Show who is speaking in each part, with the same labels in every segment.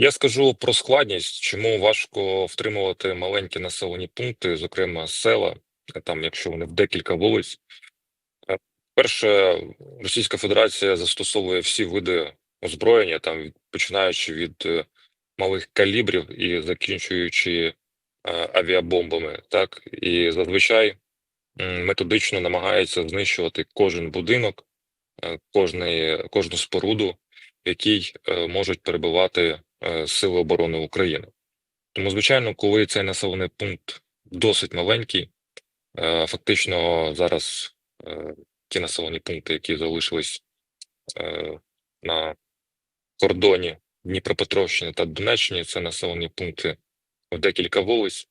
Speaker 1: Я скажу про складність, чому важко втримувати маленькі населені пункти, зокрема села, е, там, якщо вони в декілька вулиць. Е, Перше, Російська Федерація застосовує всі види озброєння, там починаючи від е, малих калібрів і закінчуючи авіабомбами, так і зазвичай методично намагається знищувати кожен будинок, кожний, кожну споруду, в якій можуть перебувати Сили оборони України. Тому, звичайно, коли цей населений пункт досить маленький, е, фактично зараз е, ті населені пункти, які залишились е, на кордоні Дніпропетровщини та Донеччини, це населені пункти в декілька вулиць.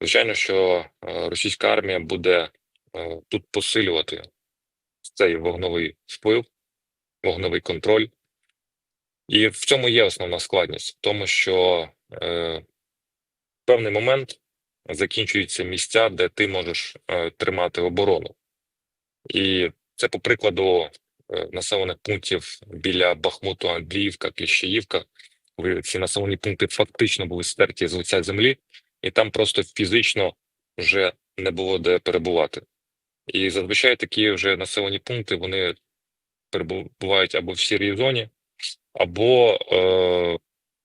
Speaker 1: Звичайно, що е, російська армія буде е, тут посилювати цей вогновий вплив, вогновий контроль. І в цьому є основна складність, в тому що е, в певний момент закінчуються місця, де ти можеш е, тримати оборону. І це по прикладу е, населених пунктів біля Бахмуту, Андріївка, Кліщеївка, ці населені пункти фактично були стерті з лиця землі, і там просто фізично вже не було де перебувати. І зазвичай такі вже населені пункти вони перебувають або в сірій зоні, або е,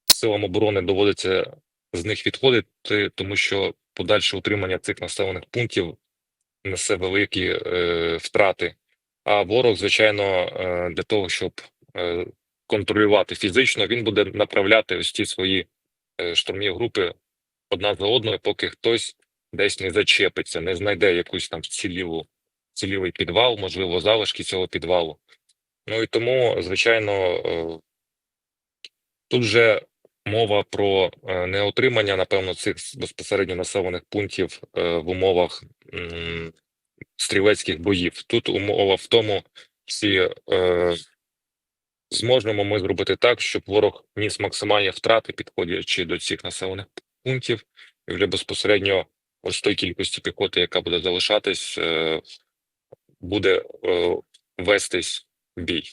Speaker 1: силам оборони доводиться з них відходити, тому що подальше утримання цих населених пунктів несе великі е, втрати. А ворог, звичайно, е, для того, щоб е, контролювати фізично, він буде направляти ось ті свої е, штурмові групи одна за одною, поки хтось десь не зачепиться, не знайде якусь там вцілілу, вцілілий підвал, можливо, залишки цього підвалу. Ну і тому, звичайно, е, тут вже мова про е, неотримання, напевно, цих безпосередньо населених пунктів е, в умовах стрілецьких боїв. Тут умова в тому, чи зможемо ми зробити так, щоб ворог ніс максимальні втрати, підходячи до цих населених пунктів, і вже безпосередньо ось той кількості піхоти, яка буде залишатись, буде вестись бій.